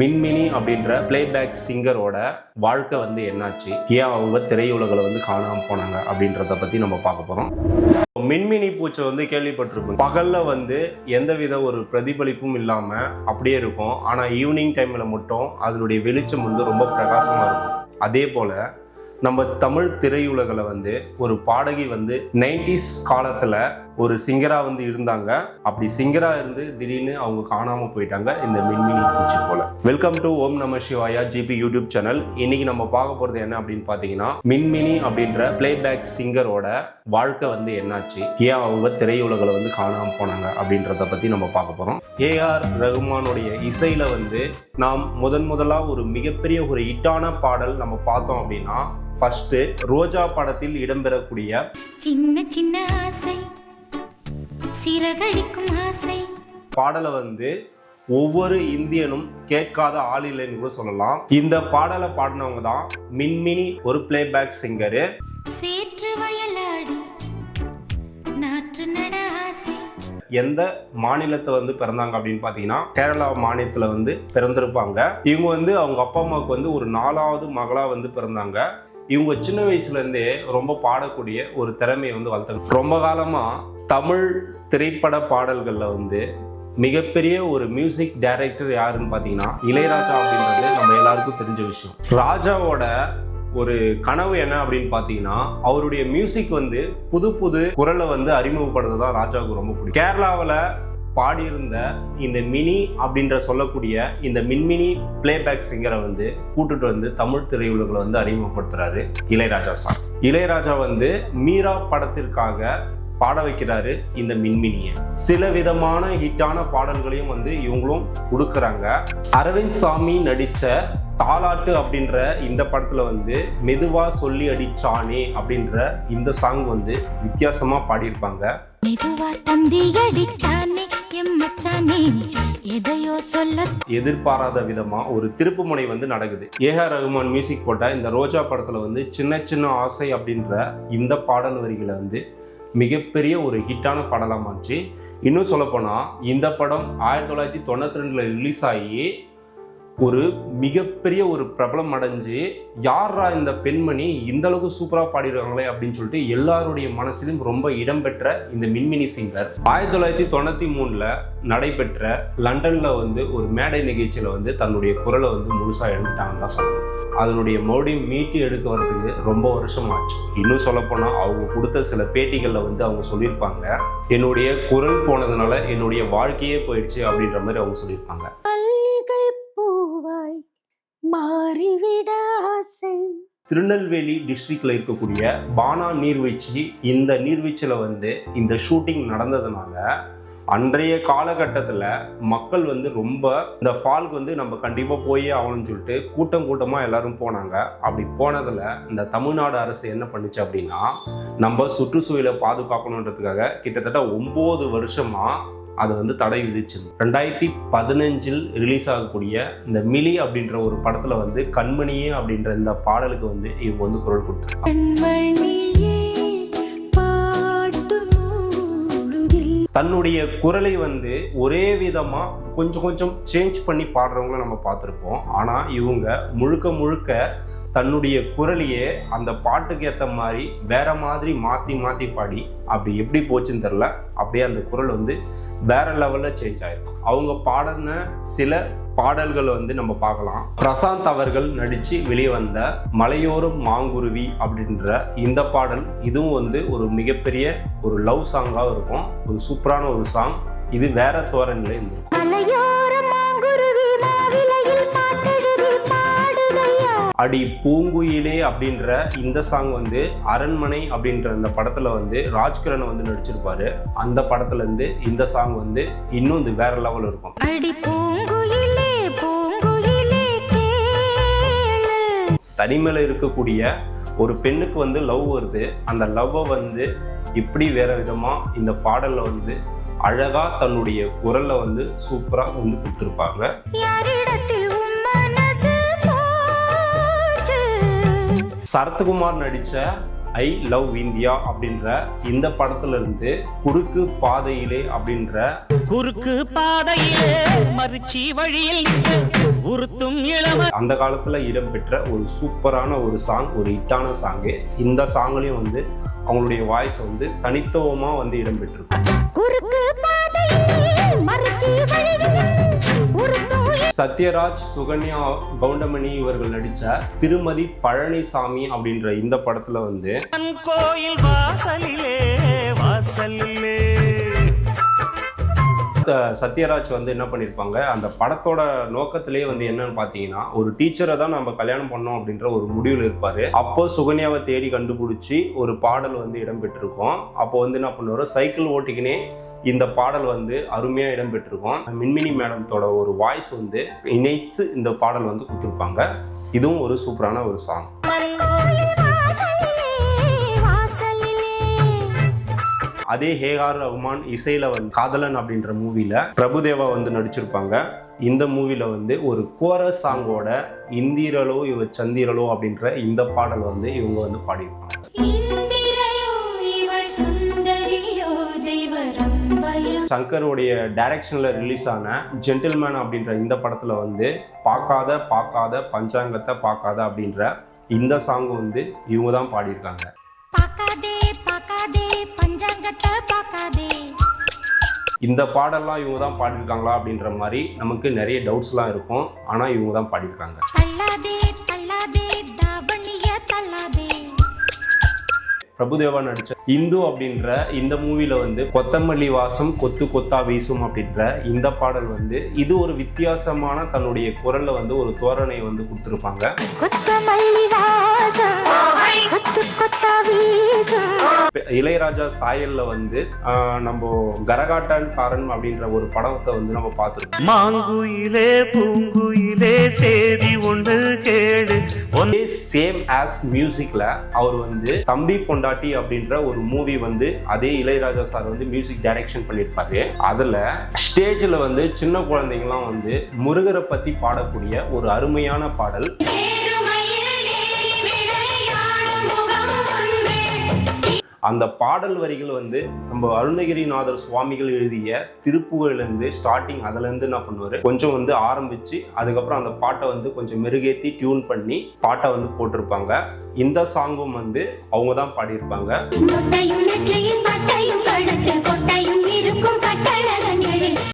மின்மினி அப்படின்ற பிளேபேக் சிங்கரோட வாழ்க்கை வந்து என்னாச்சு? ஏன் அவங்க திரையுலகில் வந்து காணாம போனாங்க அப்படின்றத பத்தி நம்ம பார்க்க போறோம். மின்மினி பூச்சை வந்து கேள்விப்பட்டிருப்போம் பகல்ல வந்து எந்தவித ஒரு பிரதிபலிப்பும் இல்லாம அப்படியே இருக்கும். ஆனா ஈவினிங் டைம்ல மட்டும் அதனுடைய வெளிச்சம் வந்து ரொம்ப பிரகாசமா இருக்கும். அதே போல நம்ம தமிழ் திரையுலகில் வந்து ஒரு பாடகி வந்து நைன்டிஸ் காலத்தில் ஒரு சிங்கரா வந்து இருந்தாங்க. அப்படி சிங்கரா இருந்து திடீர்னு அவங்க காணாம போயிட்டாங்க. இந்த மின்மினி பூச்சி போல. வெல்கம் டு ஓம் நம சிவாயா ஜிபி யூடியூப் சேனல் இன்னைக்கு நம்ம பார்க்க போறது என்ன அப்படின்னு பாத்தீங்கன்னா மின்மினி அப்படின்ற பிளேபேக் சிங்கரோட வாழ்க்கை வந்து என்னாச்சு? ஏன் அவங்க திரையுலகில் வந்து காணாம போனாங்க அப்படின்றத பத்தி நம்ம பார்க்க போறோம். ஏஆர் ரகுமானுடைய இசையில வந்து நாம் முதன் முதலா ஒரு மிகப்பெரிய ஒரு ஹிட்டான பாடல் நம்ம பார்த்தோம் அப்படின்னா ஃபர்ஸ்ட் ரோஜா படத்தில் இடம்பெறக்கூடிய சின்ன சின்ன ஆசை சிறகடிக்கும் ஆசை. பாடலை வந்து ஒவ்வொரு இந்தியனும் கேட்காத ஆள் இல்லைன்னு கூட சொல்லலாம். இந்த பாடலை பாடினவங்க தான் மின்மினி ஒரு பிளேபேக் சிங்கரு சேற்று வயலாடி நாற்று நட எந்த மாநிலத்தை வந்து பிறந்தாங்க அப்படின்னு பார்த்தீங்கன்னா கேரளா மாநிலத்தில் வந்து பிறந்திருப்பாங்க. இவங்க வந்து அவங்க அப்பா அம்மாவுக்கு வந்து ஒரு நாலாவது மகளா வந்து பிறந்தாங்க. இவங்க சின்ன வயசுலேருந்தே ரொம்ப பாடக்கூடிய ஒரு திறமையை வந்து வளர்த்தாங்க ரொம்ப காலமாக தமிழ் திரைப்பட பாடல்களில் வந்து மிகப்பெரிய ஒரு மியூசிக் டைரக்டர் யாருன்னு பார்த்தீங்கன்னா இளையராஜா அப்படின்றது நம்ம எல்லாருக்கும் தெரிஞ்ச விஷயம். ராஜாவோட ஒரு கனவு என்ன அப்படின்னு பார்த்தீங்கன்னா அவருடைய மியூசிக் வந்து புது புது குரலை வந்து அறிமுகப்படுறது தான் ராஜாவுக்கு ரொம்ப பிடிக்கும். கேரளாவில் பாடியிருந்த இந்த மினி அப்படின்ற சொல்லக்கூடிய இந்த மின்மினி பிளேபேக் சிங்கரை வந்து கூட்டுட்டு வந்து தமிழ் திரையுலகில் வந்து அறிமுகப்படுத்துறாரு இளையராஜா சார். இளையராஜா வந்து மீரா படத்திற்காக பாட வைக்கிறாரு இந்த மின்மினியை. சில விதமான ஹிட்டான பாடல்களையும் வந்து இவங்களும் கொடுக்குறாங்க. அரவிந்த் சாமி நடித்த தாலாட்டு அப்படின்ற இந்த படத்துல வந்து மெதுவா சொல்லி அடிச்சானே அப்படின்ற இந்த சாங் வந்து வித்தியாசமா பாடியிருப்பாங்க. மெதுவா தந்தி அடிச்சானே எதையோ சொல்ல எதிர்பாராத விதமா ஒரு திருப்பு முனை வந்து நடக்குது. ஏஆர் ரகுமான் மியூசிக் போட்ட இந்த ரோஜா படத்துல வந்து சின்ன சின்ன ஆசை அப்படின்ற இந்த பாடல் வரிகளை வந்து மிகப்பெரிய ஒரு ஹிட்டான பாடலாக மாற்றி இன்னும் சொல்லப்போனால் இந்த படம் ஆயிரத்தி தொள்ளாயிரத்தி தொண்ணூற்றி ரெண்டில் ரிலீஸ் ஆகி ஒரு மிகப்பெரிய ஒரு பிரபலம் அடைஞ்சு யாரா இந்த பெண்மணி? இந்த அளவுக்கு சூப்பராக பாடிடுவாங்களே அப்படின்னு சொல்லிட்டு எல்லாருடைய மனசிலும் ரொம்ப இடம்பெற்ற இந்த மின்மினி சிங்கர். ஆயிரத்தி தொள்ளாயிரத்தி தொண்ணூற்றி மூணில் நடைபெற்ற லண்டனில் வந்து ஒரு மேடை நிகழ்ச்சியில் வந்து தன்னுடைய குரலை வந்து முழுசாக எடுத்துட்டாங்கன்னு தான் சொல்லணும். அதனுடைய மறுபடியும் மீட்டு எடுக்க வரதுக்கு ரொம்ப வருஷம் ஆச்சு இன்னும் சொல்லப்போனால் அவங்க கொடுத்த சில பேட்டிகளில் வந்து அவங்க சொல்லியிருப்பாங்க என்னுடைய குரல் போனதுனால என்னுடைய வாழ்க்கையே போயிடுச்சு அப்படின்ற மாதிரி அவங்க சொல்லியிருப்பாங்க. மாறிவிட ஆசை. திருநெல்வேலி டிஸ்ட்ரிக்ட்ல இருக்கக்கூடிய பானா நீர்வீழ்ச்சி இந்த நீர்வீழ்ச்சியில் வந்து இந்த ஷூட்டிங் நடந்ததுனால அன்றைய காலகட்டத்தில் மக்கள் வந்து ரொம்ப இந்த ஃபால்க்கு வந்து நம்ம கண்டிப்பாக போயே ஆகணும்னு சொல்லிட்டு கூட்டம் கூட்டமாக எல்லாரும் போனாங்க. அப்படி போனதில் இந்த தமிழ்நாடு அரசு என்ன பண்ணுச்சு அப்படின்னா நம்ம சுற்றுச்சூழலை பாதுகாக்கணுன்றதுக்காக கிட்டத்தட்ட ஒம்பது வருஷமாக அதை வந்து தடை விதிச்சு ரெண்டாயிரத்தி பதினஞ்சில் ரிலீஸ் ஆகக்கூடிய இந்த மிலி அப்படின்ற ஒரு படத்தில் வந்து கண்மணியே அப்படின்ற இந்த பாடலுக்கு வந்து இவங்க வந்து குரல் நூலுகில் தன்னுடைய குரலை வந்து ஒரே விதமா கொஞ்சம் கொஞ்சம் சேஞ்ச் பண்ணி பாடுறவங்கள நம்ம பார்த்துருப்போம். ஆனா இவங்க முழுக்க முழுக்க தன்னுடைய குரலையே அந்த பாட்டுக்கு ஏற்ற மாதிரி வேற மாதிரி மாற்றி மாற்றி பாடி அப்படி எப்படி போச்சுன்னு தெரில அப்படியே அந்த குரல் வந்து வேற லெவலில் சேஞ்ச் ஆயிருக்கும் அவங்க பாடின சில பாடல்கள் வந்து நம்ம பார்க்கலாம். பிரசாந்த் அவர்கள் நடித்து வெளியே வந்த மலையோரம் மாங்குருவி அப்படின்ற இந்த பாடல் இதுவும் வந்து ஒரு மிகப்பெரிய ஒரு லவ் சாங்காக இருக்கும். ஒரு சூப்பரான ஒரு சாங் இது வேற தோரணில இருந்திருக்கும் அடி பூங்குயிலே அப்படின்ற இந்த சாங் வந்து அரண்மனை அப்படின்ற இந்த படத்துல வந்து ராஜ்கிரண் வந்து நடிச்சிருப்பாரு. அந்த படத்துல இருந்து இந்த சாங் வந்து இன்னும் இது வேற லெவல் இருக்கும். அடி பூங்குயிலே பூங்குயிலே கேளு. தனிமையில் இருக்கக்கூடிய ஒரு பெண்ணுக்கு வந்து லவ் வருது. அந்த லவ்வை வந்து எப்படி வேற விதமா இந்த பாடல்ல வந்து அழகா தன்னுடைய குரல்ல வந்து சூப்பரா வந்து கொடுத்துருப்பாங்க. சரத்குமார் நடிச்ச ஐ லவ் இந்தியா அப்படின்ற இந்த படத்துல இருந்து குறுக்கு பாதையிலே அப்படின்ற குறுக்கு பாதையிலே மறுச்சி வழியில் உறுத்தும் இளம. அந்த காலத்துல இடம்பெற்ற ஒரு சூப்பரான ஒரு சாங் ஒரு ஹிட்டான சாங்கு இந்த சாங்லயும் வந்து அவங்களுடைய வாய்ஸ் வந்து தனித்துவமா வந்து இடம்பெற்றிருக்கும் குறுக்கு சத்யராஜ் சுகன்யா கவுண்டமணி இவர்கள் நடிச்ச திருமதி பழனிசாமி அப்படின்ற இந்த படத்துல வந்து கோயில் வாசலிலே வாசலிலே. சத்யராஜ் வந்து என்ன பண்ணியிருப்பாங்க அந்த படத்தோட நோக்கத்திலேயே வந்து என்னன்னு பார்த்தீங்கன்னா ஒரு டீச்சரை தான் நம்ம கல்யாணம் பண்ணோம் அப்படின்ற ஒரு முடிவில் இருப்பார். அப்போ சுகன்யாவை தேடி கண்டுபிடிச்சி ஒரு பாடல் வந்து இடம்பெற்றிருக்கோம். அப்போ வந்து என்ன பண்ணுவார் சைக்கிள் ஓட்டிக்கினே இந்த பாடல் வந்து அருமையாக இடம்பெற்றிருக்கோம். மின்மினி மேடத்தோட ஒரு வாய்ஸ் வந்து இணைத்து இந்த பாடல் வந்து கொடுத்துருப்பாங்க. இதுவும் ஒரு சூப்பரான ஒரு சாங் அதே ஹேகார் ரஹ்மான் இசையில வந்து காதலன் அப்படின்ற மூவில பிரபுதேவா வந்து நடிச்சிருப்பாங்க. இந்த மூவில வந்து ஒரு கோரஸ் சாங்கோட இந்திரலோ இவ சந்திரலோ அப்படின்ற இந்த பாடல் வந்து இவங்க வந்து பாடியிருப்பாங்க. சங்கருடைய டைரக்ஷன்ல ரிலீஸ் ஆன ஜென்டில்மேன் அப்படின்ற இந்த படத்துல வந்து பார்க்காத பார்க்காத பஞ்சாங்கத்தை பார்க்காத அப்படின்ற இந்த சாங் வந்து இவங்க தான் பாடியிருக்காங்க. இந்த பாடல்லாம் இவங்க தான் பாடியிருக்காங்களா அப்படின்ற மாதிரி நமக்கு நிறைய டவுட்ஸ்லாம் இருக்கும். ஆனால் இவங்க தான் பாடியிருக்காங்க பிரபுதேவா நடிச்ச இந்து அப்படின்ற இந்த மூவில வந்து கொத்தமல்லி வாசம் கொத்து கொத்தா வீசும் அப்படின்ற இந்த பாடல் வந்து இது ஒரு வித்தியாசமான தன்னுடைய குரல்ல வந்து ஒரு தோரணை வந்து கொடுத்துருப்பாங்க. இளையராஜா சாயல்ல வந்து ஆஹ், நம்ம கரகாட்டன் காரன் அப்படின்ற ஒரு படத்தை வந்து நம்ம பார்த்துருக்கோம். மாங்குயிலே பூங்குயிலே சேதி ஒன்று கேடு ஒன் சேம் ஆஸ் மியூசிக்ல அவர் வந்து தம்பி பொண்டாட்டி அப்படின்ற ஒரு மூவி வந்து அதே இளையராஜா சார் வந்து மியூசிக் டைரக்ஷன் பண்ணியிருப்பாரு. அதுல ஸ்டேஜ்ல வந்து சின்ன குழந்தைங்கலாம் வந்து முருகரை பத்தி பாடக்கூடிய ஒரு அருமையான பாடல். அந்த பாடல் வரிகள் வந்து நம்ம அருணகிரிநாதர் சுவாமிகள் எழுதிய திருப்புகழ்லேருந்து ஸ்டார்டிங் அதுலேருந்து என்ன பண்ணுவார்? கொஞ்சம் வந்து ஆரம்பித்து அதுக்கப்புறம் அந்த பாட்டை வந்து கொஞ்சம் மெருகேற்றி டியூன் பண்ணி பாட்டை வந்து போட்டிருப்பாங்க. இந்த சாங்கும் வந்து அவங்க தான் பாடியிருப்பாங்க